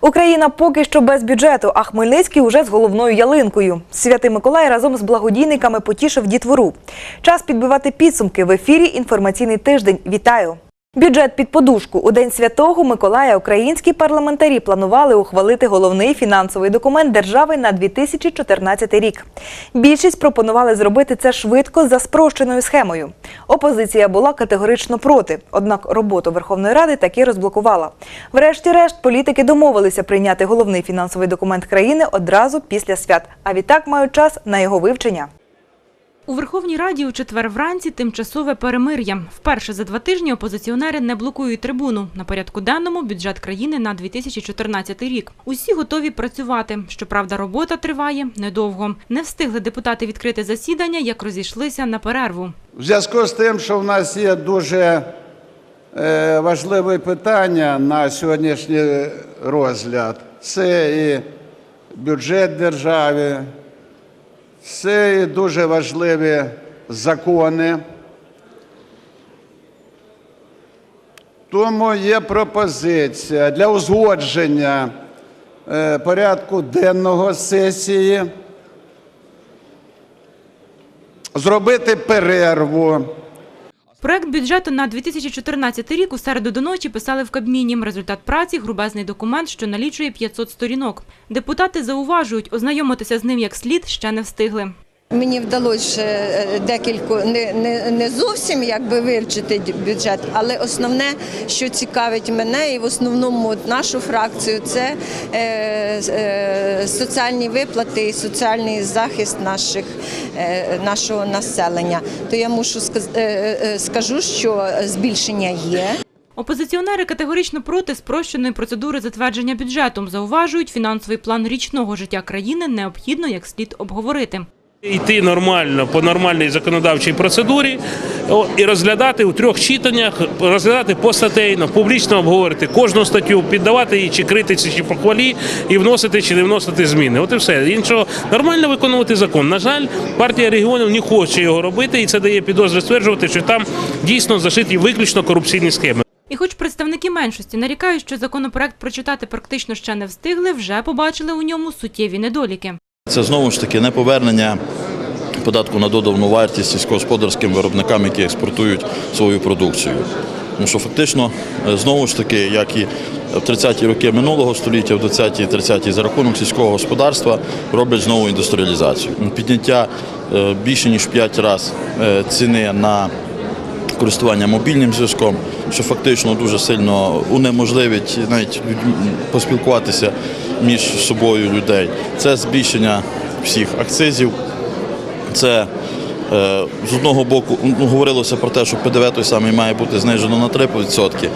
Україна поки що без бюджету, а Хмельницький уже з головною ялинкою. Святий Миколай разом з благодійниками потішив дітвору. Час підбивати підсумки в ефірі. Інформаційний тиждень. Вітаю! Бюджет під подушку у день святого Миколая українські парламентарі планували ухвалити головний фінансовий документ держави на 2014 рік. Більшість пропонували зробити це швидко за спрощеною схемою. Опозиція була категорично проти, однак роботу Верховної Ради таки розблокувала. Врешті-решт, політики домовилися прийняти головний фінансовий документ країни одразу після свят, а відтак мають час на його вивчення. У Верховній Раді у четвер вранці тимчасове перемир'я. Вперше за два тижні опозиціонери не блокують трибуну. На порядку денному бюджет країни на 2014 рік. Усі готові працювати. Щоправда, робота триває недовго. Не встигли депутати відкрити засідання, як розійшлися на перерву. В зв'язку з тим, що в нас є дуже е, важливе питання на сьогоднішній розгляд, це і бюджет держави, це дуже важливі закони. Тому є пропозиція для узгодження е, порядку денного сесії зробити перерву. Проект бюджету на 2014 рік у середу до ночі писали в Кабміні. Результат праці – грубезний документ, що налічує 500 сторінок. Депутати зауважують, ознайомитися з ним як слід ще не встигли. Мені вдалося е, декілька не, не, не зовсім якби вивчити бюджет, але основне, що цікавить мене, і в основному нашу фракцію, це е, е, соціальні виплати і соціальний захист наших, е, нашого населення. То я мушу е, е, скажу, що збільшення є. Опозиціонери категорично проти спрощеної процедури затвердження бюджету. Зауважують, фінансовий план річного життя країни необхідно як слід обговорити. Йти нормально по нормальній законодавчій процедурі і розглядати у трьох читаннях, розглядати постатейно, публічно обговорити кожну статтю, піддавати її чи критиці, чи похвалі, і вносити чи не вносити зміни. От і все. Іншого нормально виконувати закон. На жаль, партія регіонів не хоче його робити, і це дає підозри стверджувати, що там дійсно зашиті виключно корупційні схеми. І хоч представники меншості нарікають, що законопроект прочитати практично ще не встигли, вже побачили у ньому суттєві недоліки. Це знову ж таки не повернення податку на додану вартість сільськогосподарським виробникам, які експортують свою продукцію. Тому що фактично, е, знову ж таки, як і в 30-ті роки минулого століття, в 20-ті 30-ті за рахунок сільського господарства роблять знову індустріалізацію. Підняття е, більше ніж в 5 разів е, ціни на користування мобільним зв'язком, що фактично дуже сильно унеможливить навіть поспілкуватися між собою людей. Це збільшення всіх акцизів. Це е, з одного боку ну, говорилося про те, що ПДВ той самий має бути знижено на 3%.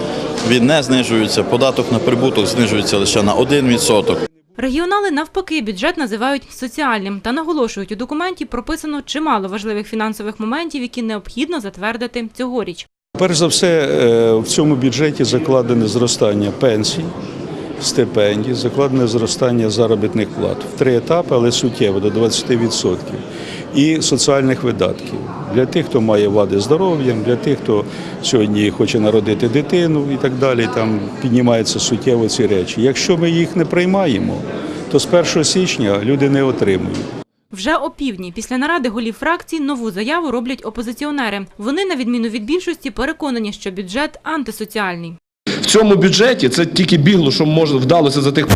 Він не знижується, податок на прибуток знижується лише на 1%. Регіонали навпаки бюджет називають соціальним та наголошують, у документі прописано чимало важливих фінансових моментів, які необхідно затвердити цьогоріч. Перш за все, е, в цьому бюджеті закладене зростання пенсій, стипендій, закладене зростання заробітних плат в три етапи, але суттєво до 20%. І соціальних видатків для тих, хто має вади здоров'я, для тих, хто сьогодні хоче народити дитину і так далі. Там піднімаються суттєво ці речі. Якщо ми їх не приймаємо, то з 1 січня люди не отримують. Вже опівдні після наради голів фракцій нову заяву роблять опозиціонери. Вони, на відміну від більшості, переконані, що бюджет антисоціальний. В цьому бюджеті це тільки бігло, що може вдалося за тих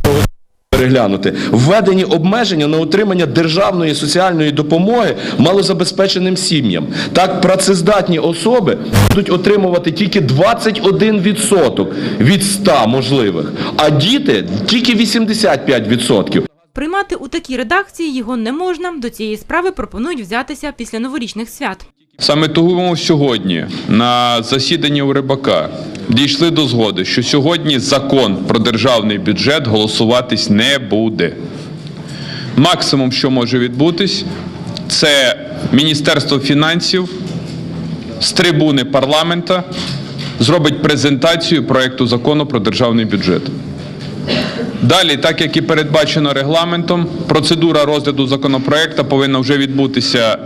переглянути. Введені обмеження на отримання державної соціальної допомоги малозабезпеченим сім'ям. Так, працездатні особи будуть отримувати тільки 21% від 100 можливих, а діти тільки 85%. Приймати у такій редакції його не можна. До цієї справи пропонують взятися після новорічних свят. Саме тому сьогодні на засіданні у Рибака дійшли до згоди, що сьогодні закон про державний бюджет голосуватись не буде. Максимум, що може відбутись, це Міністерство фінансів з трибуни парламента зробить презентацію проекту закону про державний бюджет. Далі, так як і передбачено регламентом, процедура розгляду законопроекту повинна вже відбутися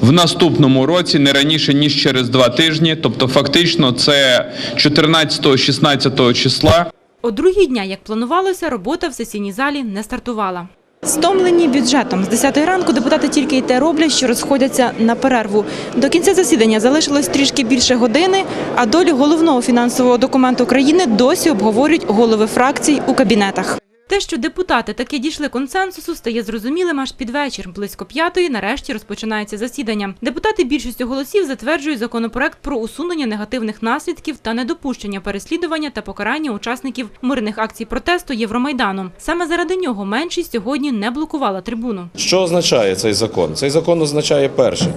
в наступному році, не раніше ніж через два тижні. Тобто, фактично, це 14-16 числа. О другій дня, як планувалося, робота в сесійній залі не стартувала. Стомлені бюджетом з 10 ранку депутати тільки й те роблять, що розходяться на перерву. До кінця засідання залишилось трішки більше години, а долю головного фінансового документу країни досі обговорюють голови фракцій у кабінетах. Те, що депутати таки дійшли консенсусу, стає зрозумілим аж під вечір. Близько п'ятої нарешті розпочинається засідання. Депутати більшістю голосів затверджують законопроект про усунення негативних наслідків та недопущення переслідування та покарання учасників мирних акцій протесту Євромайдану. Саме заради нього меншість сьогодні не блокувала трибуну. Що означає цей закон? Цей закон означає перше,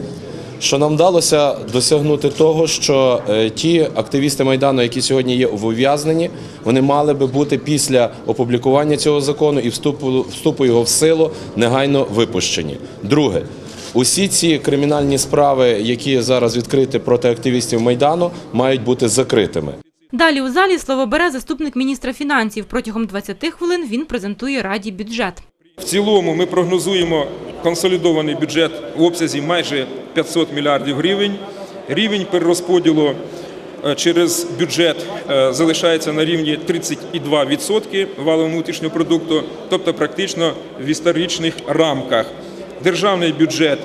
що нам вдалося досягнути того, що е, ті активісти Майдану, які сьогодні є в ув'язненні, вони мали би бути після опублікування цього закону і вступу, вступу його в силу негайно випущені. Друге. Усі ці кримінальні справи, які зараз відкриті проти активістів Майдану, мають бути закритими. Далі у залі слово бере заступник міністра фінансів. Протягом 20 хвилин він презентує раді бюджет. В цілому ми прогнозуємо консолідований бюджет в обсязі майже 500 мільярдів гривень. Рівень перерозподілу е, через бюджет е, залишається на рівні 32% валового внутрішнього продукту, тобто практично в історичних рамках. Державний бюджет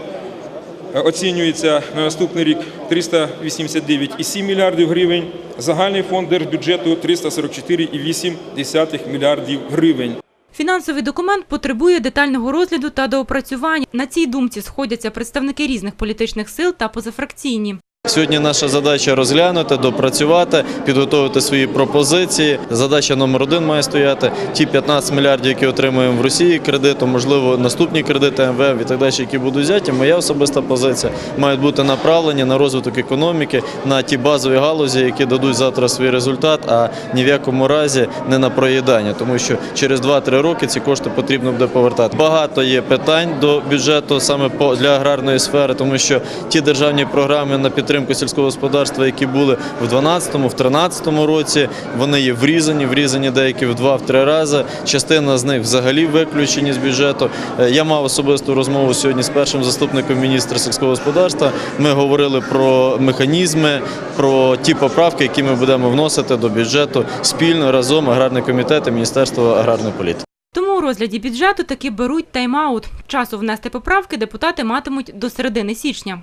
е, оцінюється на наступний рік 389,7 мільярдів гривень. Загальний фонд держбюджету 344,8 мільярдів гривень. Фінансовий документ потребує детального розгляду та доопрацювання. На цій думці сходяться представники різних політичних сил та позафракційні. Сьогодні наша задача розглянути, допрацювати, підготовити свої пропозиції. Задача номер один має стояти ті 15 мільярдів, які отримуємо в Росії кредиту, можливо, наступні кредити МВФ і так далі, які будуть взяті. Моя особиста позиція мають бути направлені на розвиток економіки, на ті базові галузі, які дадуть завтра свій результат, а ні в якому разі не на проїдання, тому що через 2-3 роки ці кошти потрібно буде повертати. Багато є питань до бюджету саме для аграрної сфери, тому що ті державні програми на підтримку сільського господарства, які були в 12-му, в році, вони є врізані, врізані деякі в 2-3 рази. Частина з них взагалі виключені з бюджету. Е, Я мав особисту розмову сьогодні з першим заступником міністра сільського господарства. Ми говорили про механізми, про ті поправки, які ми будемо вносити до бюджету спільно разом аграрний комітет і Міністерство аграрної політики. Тому у розгляді бюджету таки беруть тайм-аут. Часу внести поправки депутати матимуть до середини січня.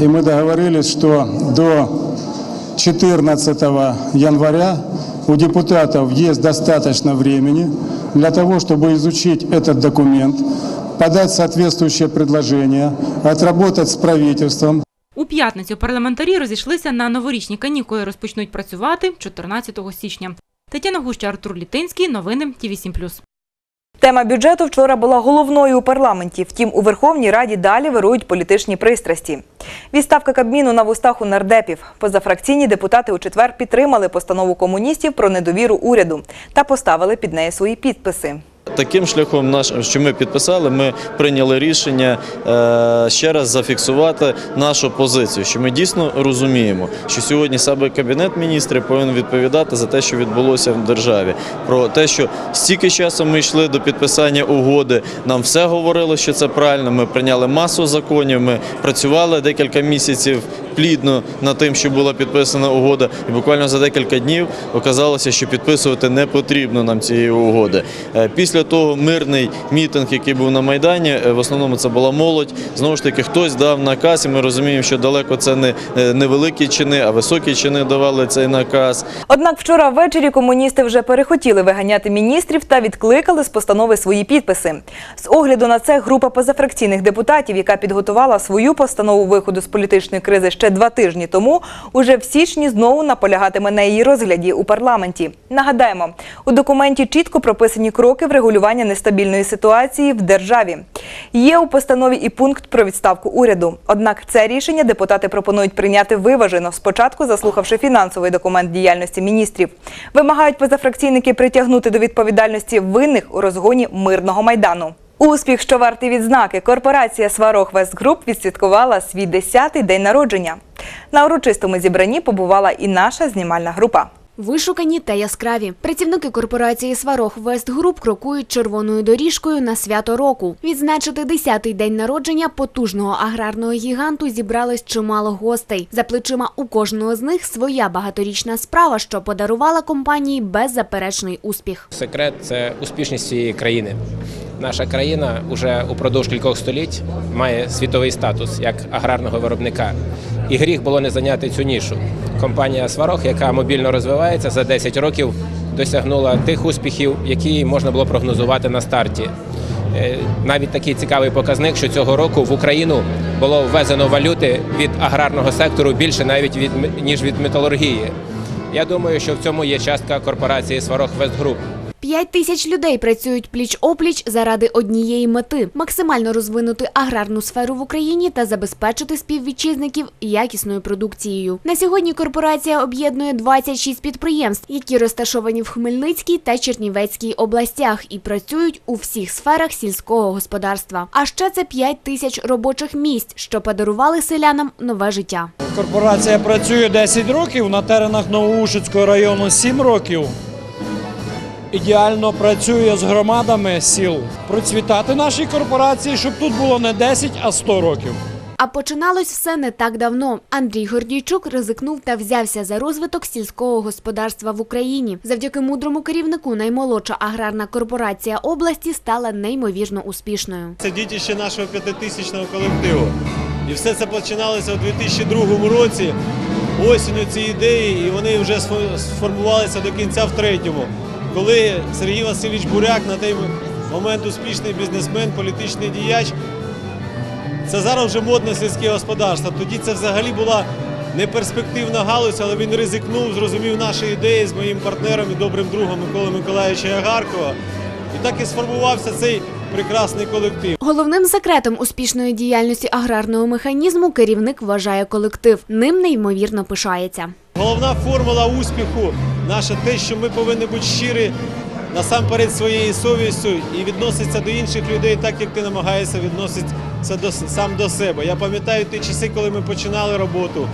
И мы договорились, что до 14 января у депутатов есть достаточно времени для того, чтобы изучить этот документ, подать соответствующее предложение, отработать с правительством, У п'ятницю парламентарі розійшлися на новорічні канікули. Розпочнуть працювати 14 січня. Тетяна Гуща, Артур Літинський. Новини ТІВІ 7+. Тема бюджету вчора була головною у парламенті. Втім, у Верховній Раді далі вирують політичні пристрасті. Відставка Кабміну на вустах у нардепів. Позафракційні депутати у четвер підтримали постанову комуністів про недовіру уряду та поставили під неї свої підписи. Таким шляхом, наш, що ми підписали, ми прийняли рішення е, ще раз зафіксувати нашу позицію, що ми дійсно розуміємо, що сьогодні саме кабінет міністрів повинен відповідати за те, що відбулося в державі. Про те, що стільки часу ми йшли до підписання угоди, нам все говорило, що це правильно. Ми прийняли масу законів, ми працювали декілька місяців плідно над тим, що була підписана угода, і буквально за декілька днів оказалося, що підписувати не потрібно нам цієї угоди. Е, Після того мирний мітинг, який був на майдані, е, в основному це була молодь. Знову ж таки, хтось дав наказ, і ми розуміємо, що далеко це не е, невеликі чини, а високі чини давали цей наказ. Однак вчора ввечері комуністи вже перехотіли виганяти міністрів та відкликали з постанови свої підписи. З огляду на це група позафракційних депутатів, яка підготувала свою постанову виходу з політичної кризи ще два тижні тому, уже в січні знову наполягатиме на її розгляді у парламенті. Нагадаємо, у документі чітко прописані кроки врегулювання нестабільної ситуації в державі. Є у постанові і пункт про відставку уряду. Однак це рішення депутати пропонують прийняти виважено, спочатку заслухавши фінансовий документ діяльності міністрів. Вимагають позафракційники притягнути до відповідальності винних у розгоні мирного майдану. Успіх, що вартий відзнаки, корпорація Сварог Вест Груп відсвяткувала свій 10-й день народження. На урочистому зібранні побувала і наша знімальна група. Вишукані та яскраві. Працівники корпорації Сварог Вест Груп крокують червоною доріжкою на свято року. Відзначити 10-й день народження потужного аграрного гіганту зібралось чимало гостей. За плечима у кожного з них своя багаторічна справа, що подарувала компанії беззаперечний успіх. Секрет це успішність цієї країни. Наша країна вже упродовж кількох століть має світовий статус як аграрного виробника. І гріх було не зайняти цю нішу. Компанія Сварог, яка мобільно розвивається за 10 років, досягнула тих успіхів, які можна було прогнозувати на старті. Е, Навіть такий цікавий показник, що цього року в Україну було ввезено валюти від аграрного сектору більше навіть від ніж від металургії. Я думаю, що в цьому є частка корпорації Сварог Вестгруп. П'ять тисяч людей працюють пліч-опліч заради однієї мети максимально розвинути аграрну сферу в Україні та забезпечити співвітчизників якісною продукцією. На сьогодні корпорація об'єднує 26 підприємств, які розташовані в Хмельницькій та Чернівецькій областях і працюють у всіх сферах сільського господарства. А ще це 5 тисяч робочих місць, що подарували селянам нове життя. Корпорація працює 10 років, на теренах Новоушицького району 7 років. Ідеально працює з громадами сіл. Процвітати нашій корпорації, щоб тут було не 10, а 100 років. А починалось все не так давно. Андрій Гордійчук ризикнув та взявся за розвиток сільського господарства в Україні. Завдяки мудрому керівнику наймолодша аграрна корпорація області стала неймовірно успішною. Це дітище нашого п'ятитисячного колективу. І все це починалося у 2002 році. Осінню ці ідеї, і вони вже сфо- сформувалися до кінця в третьому. Коли Сергій Васильович Буряк на той момент успішний бізнесмен, політичний діяч, це зараз вже модне сільське господарство. Тоді це взагалі була неперспективна галузь, але він ризикнув, зрозумів наші ідеї з моїм партнером і добрим другом Миколою Миколаївича Ягаркова. І так і сформувався цей прекрасний колектив. Головним секретом успішної діяльності аграрного механізму керівник вважає колектив. Ним неймовірно пишається. Головна формула успіху наша те, що ми повинні бути щирі насамперед своєю совістю і відноситися до інших людей так, як ти намагаєшся відноситися до, сам до себе. Я пам'ятаю ті часи, коли ми починали роботу,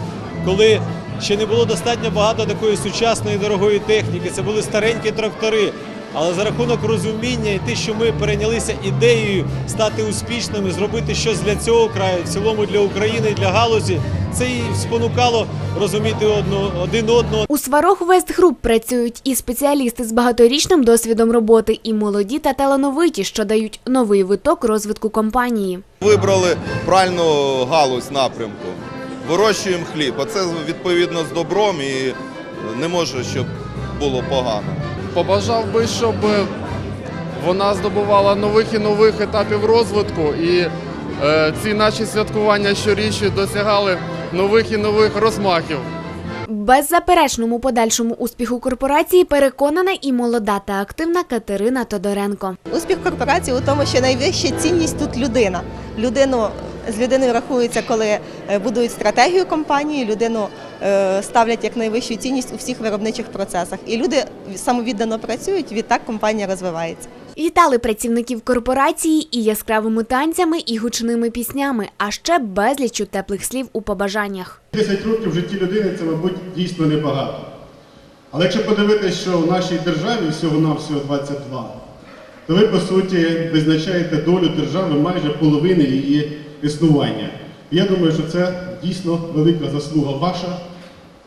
коли ще не було достатньо багато такої сучасної дорогої техніки. Це були старенькі трактори. Але за рахунок розуміння і те, що ми перейнялися ідеєю стати успішними, зробити щось для цього краю, в цілому для України і для галузі, це і спонукало розуміти одно, один одного. У Сварог Вест Груп працюють і спеціалісти з багаторічним досвідом роботи, і молоді та талановиті, що дають новий виток розвитку компанії. Вибрали правильну галузь напрямку. Вирощуємо хліб, а це відповідно з добром і не може, щоб було погано. Побажав би, щоб вона здобувала нових і нових етапів розвитку, і е, ці наші святкування щорічні досягали нових і нових розмахів. Беззаперечному подальшому успіху корпорації переконана і молода та активна Катерина Тодоренко. Успіх корпорації у тому, що найвища цінність тут людина. Людину з людиною рахується, коли е, будують стратегію компанії, людину е, ставлять як найвищу цінність у всіх виробничих процесах. І люди самовіддано працюють, відтак компанія розвивається. Вітали працівників корпорації і яскравими танцями, і гучними піснями, а ще безліччю теплих слів у побажаннях. 10 років в житті людини це, мабуть, дійсно небагато. Але якщо подивитися, що в нашій державі всього-навсього 22, то ви, по суті, визначаєте долю держави майже половини її існування. Я думаю, що це дійсно велика заслуга ваша,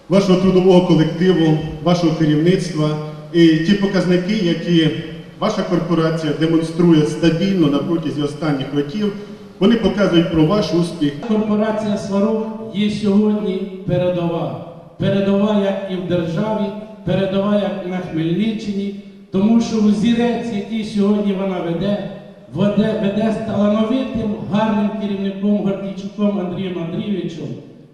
вашого трудового колективу, вашого керівництва і ті показники, які ваша корпорація демонструє стабільно на протязі останніх років, вони показують про ваш успіх. Корпорація Сварог є сьогодні передова. Передова як і в державі, передова як на Хмельниччині, тому що взірець, який сьогодні вона веде, веде, з талановитим, гарним керівником Гордійчуком Андрієм Андрійовичем.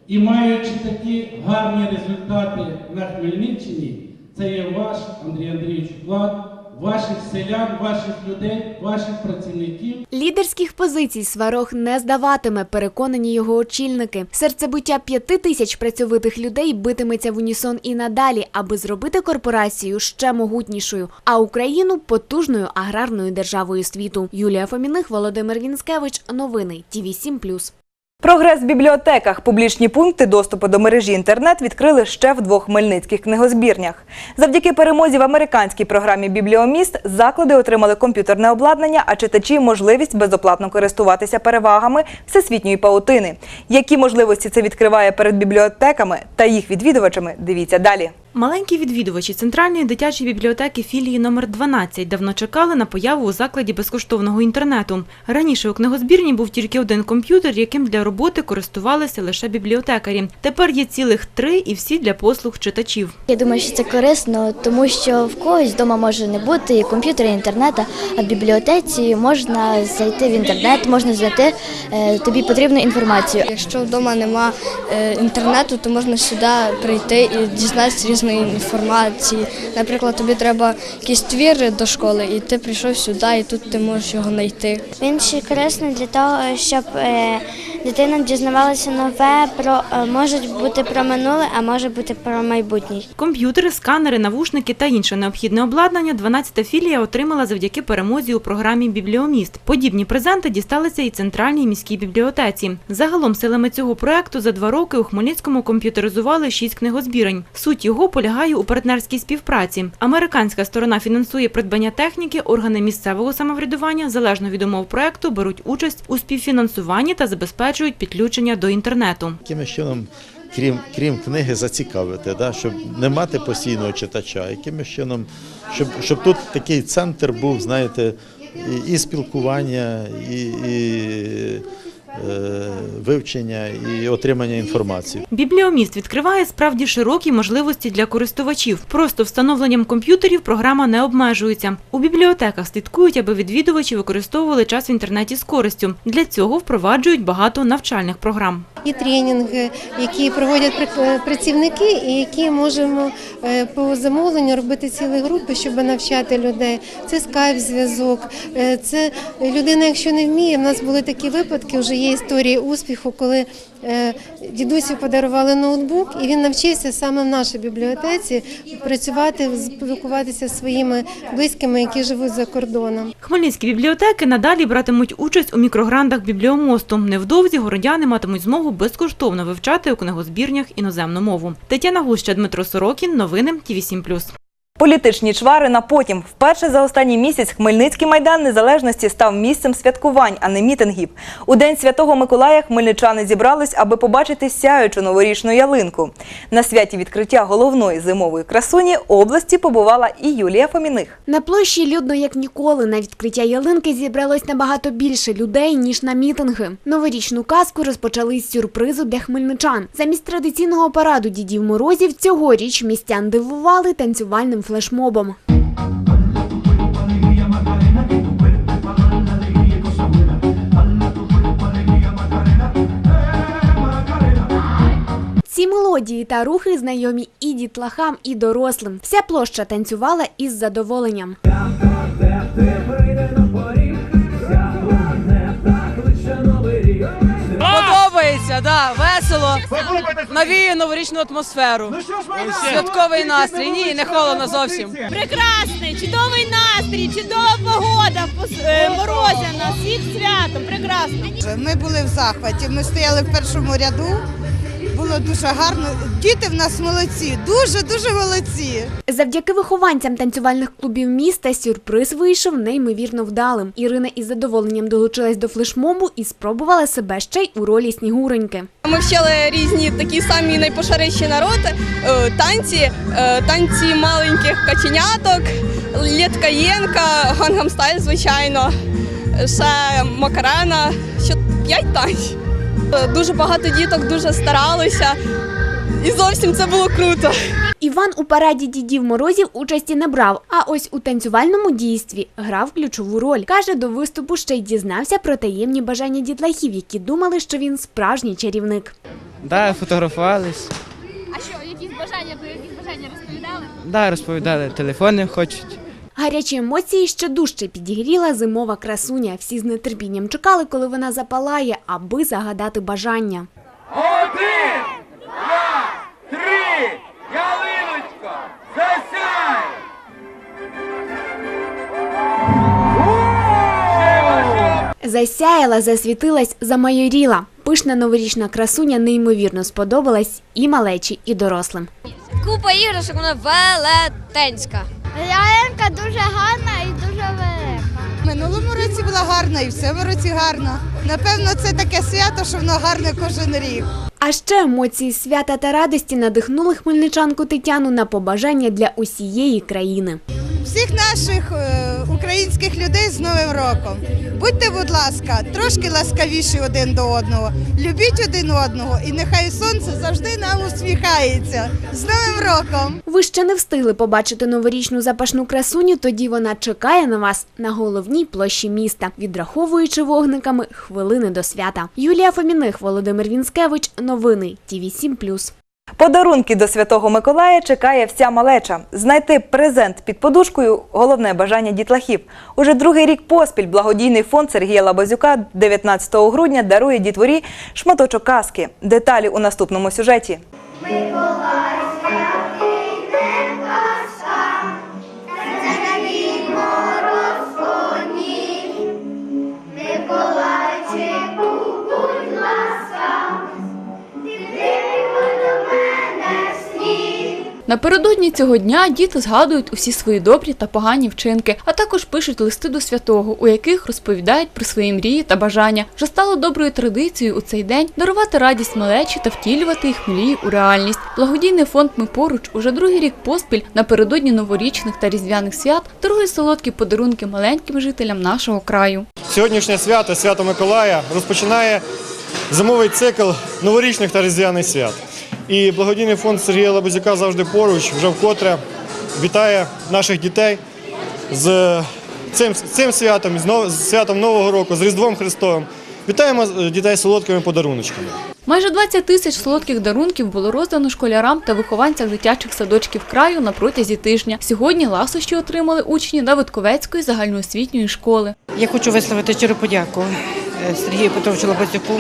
І маючи такі гарні результати на Хмельниччині, це є ваш Андрій Андрійович вклад, ваших селян, ваших людей, ваших працівників. Лідерських позицій Сварог не здаватиме, переконані його очільники. Серцебиття п'яти тисяч працьовитих людей битиметься в унісон і надалі, аби зробити корпорацію ще могутнішою, а Україну потужною аграрною державою світу. Юлія Фоміних, Володимир Вінскевич. Новини ТІВІ 7+. Прогрес в бібліотеках. Публічні пункти доступу до мережі інтернет відкрили ще в двох хмельницьких книгозбірнях. Завдяки перемозі в американській програмі Бібліоміст заклади отримали комп'ютерне обладнання, а читачі можливість безоплатно користуватися перевагами всесвітньої паутини. Які можливості це відкриває перед бібліотеками та їх відвідувачами? Дивіться далі. Маленькі відвідувачі центральної дитячої бібліотеки філії номер 12 давно чекали на появу у закладі безкоштовного інтернету. Раніше у книгозбірні був тільки один комп'ютер, яким для роботи користувалися лише бібліотекарі. Тепер є цілих три і всі для послуг читачів. Я думаю, що це корисно, тому що в когось вдома може не бути і комп'ютера, і інтернету, а в бібліотеці можна зайти в інтернет, можна знайти е, тобі потрібну інформацію. Якщо вдома нема е, інтернету, то можна сюди прийти і дізнатися різної інформації. Наприклад, тобі треба якийсь твір до школи, і ти прийшов сюди, і тут ти можеш його знайти. Він ще корисний для того, щоб е, дитина дізнавалася нове про е, може бути про минуле, а може бути про майбутнє. Комп'ютери, сканери, навушники та інше необхідне обладнання 12-та філія отримала завдяки перемозі у програмі Бібліоміст. Подібні презенти дісталися і центральній міській бібліотеці. Загалом силами цього проекту за два роки у Хмельницькому комп'ютеризували шість книгозбірень. Суть його полягає у партнерській співпраці. Американська сторона фінансує придбання техніки, органи місцевого самоврядування залежно від умов проекту беруть участь у співфінансуванні та забезпечують підключення до інтернету. Якимось чином, крім, крім книги, зацікавити, да? щоб не мати постійного читача, якимось чином, щоб, щоб тут такий центр був, знаєте, і, і спілкування, і, і вивчення, і отримання інформації. Бібліоміст відкриває справді широкі можливості для користувачів. Просто встановленням комп'ютерів програма не обмежується. У бібліотеках слідкують, аби відвідувачі використовували час в інтернеті з користю. Для цього впроваджують багато навчальних програм. Є тренінги, які проводять пр- працівники, і які можемо е, по замовленню робити цілі групи, щоб навчати людей. Це скайп-зв'язок, е, це людина, якщо не вміє. В нас були такі випадки, вже є історії успіху, коли е, дідусю подарували ноутбук, і він навчився саме в нашій бібліотеці працювати, спілкуватися зі своїми близькими, які живуть за кордоном. Хмельницькі бібліотеки надалі братимуть участь у мікрогрантах бібліомосту. Невдовзі городяни матимуть змогу безкоштовно вивчати у книгозбірнях іноземну мову. Тетяна Гуща, Дмитро Сорокін. Новини ТІВІ7+. Політичні чвари на потім. Вперше за останній місяць Хмельницький майдан незалежності став місцем святкувань, а не мітингів. У день святого Миколая хмельничани зібрались, аби побачити сяючу новорічну ялинку. На святі відкриття головної зимової красуні області побувала і Юлія Фоміних. На площі людно як ніколи. На відкриття ялинки зібралось набагато більше людей, ніж на мітинги. Новорічну казку розпочали з сюрпризу для хмельничан. Замість традиційного параду дідів морозів цьогоріч містян дивували танцювальним флешмобом. Ці мелодії та рухи знайомі і дітлахам, і дорослим. Вся площа танцювала із задоволенням. Подобається, да, весело. нові новорічну атмосферу. Святковий настрій. Ні, не холодно зовсім. Прекрасний, чудовий настрій, чудова погода, е, морозяна, всіх святом, прекрасно. Ми були в захваті. Ми стояли в першому ряду. Було дуже гарно. Діти в нас молодці, дуже дуже молодці. Завдяки вихованцям танцювальних клубів міста сюрприз вийшов неймовірно вдалим. Ірина із задоволенням долучилась до флешмобу і спробувала себе ще й у ролі снігуреньки. Ми вчили різні такі самі найпоширеніші народи, е, танці, е, танці маленьких каченяток, лєткаєнка, гангам стайл, звичайно, ще макарена, що п'ять танців. Дуже багато діток дуже старалися, і зовсім це було круто. Іван у параді дідів морозів участі не брав, а ось у танцювальному дійстві грав ключову роль. Каже, до виступу ще й дізнався про таємні бажання дітлахів, які думали, що він справжній чарівник. Да, фотографувались. А що, якісь бажання, про якісь бажання розповідали? Да, розповідали, телефони хочуть. Гарячі емоції ще дужче підігріла зимова красуня. Всі з нетерпінням чекали, коли вона запалає, аби загадати бажання. Один, два, три, ялиночко, засяй! Засяяла, засвітилась, замайоріла. Пишна новорічна красуня неймовірно сподобалась і малечі, і дорослим. Купа іграшок, вона велетенська. Ялинка дуже гарна і дуже велика. Минулому році була гарна і в цьому році гарна. Напевно, це таке свято, що воно гарне кожен рік. А ще емоції свята та радості надихнули хмельничанку Тетяну на побажання для усієї країни. Всіх наших е, українських людей з Новим роком. Будьте, будь ласка, трошки ласкавіші один до одного. Любіть один одного, і нехай сонце завжди нам усміхається. З Новим роком! Ви ще не встигли побачити новорічну запашну красуню, тоді вона чекає на вас на головній площі міста, відраховуючи вогниками хвилини до свята. Юлія Фоміних, Володимир Вінскевич. Новини ТІВІ 7+. Подарунки до Святого Миколая чекає вся малеча. Знайти презент під подушкою – головне бажання дітлахів. Уже другий рік поспіль благодійний фонд Сергія Лабазюка 19 грудня дарує дітворі шматочок казки. Деталі у наступному сюжеті. Напередодні цього дня діти згадують усі свої добрі та погані вчинки, а також пишуть листи до святого, у яких розповідають про свої мрії та бажання. Вже стало доброю традицією у цей день дарувати радість малечі та втілювати їх мрії у реальність. Благодійний фонд Ми поруч уже другий рік поспіль напередодні новорічних та різдвяних свят дарує солодкі подарунки маленьким жителям нашого краю. Сьогоднішнє свято, свято Миколая, розпочинає зимовий цикл новорічних та різдвяних свят. І благодійний фонд Сергія Лабазюка завжди поруч, вже вкотре вітає наших дітей з цим, цим святом, з, нов- з святом Нового року, з Різдвом Христовим. Вітаємо е, дітей солодкими подаруночками. Майже 20 тисяч солодких дарунків було роздано школярам та вихованцям дитячих садочків краю на протязі тижня. Сьогодні ласощі отримали учні Давидковецької загальноосвітньої школи. Я хочу висловити щиру подяку Сергію Петровичу Лобазюку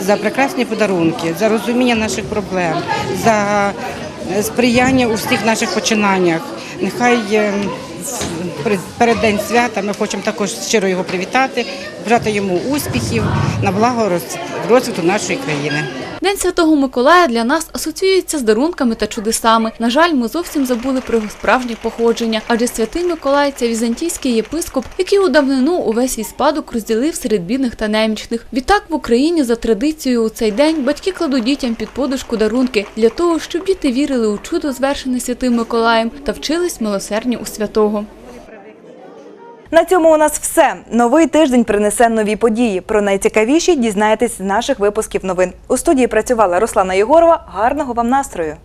за прекрасні подарунки, за розуміння наших проблем, за е, сприяння у всіх наших починаннях. Нехай е, перед день свята ми хочемо також щиро його привітати, бажати йому успіхів на благо роз- розвитку нашої країни. День Святого Миколая для нас асоціюється з дарунками та чудесами. На жаль, ми зовсім забули про його справжнє походження, адже святий Миколай це візантійський єпископ, який у давнину увесь свій спадок розділив серед бідних та немічних. Відтак в Україні за традицією у цей день батьки кладуть дітям під подушку дарунки для того, щоб діти вірили у чудо, звершене святим Миколаєм, та вчились милосердні у святого. На цьому у нас все. Новий тиждень принесе нові події. Про найцікавіші дізнаєтесь з наших випусків новин. У студії працювала Руслана Єгорова. Гарного вам настрою!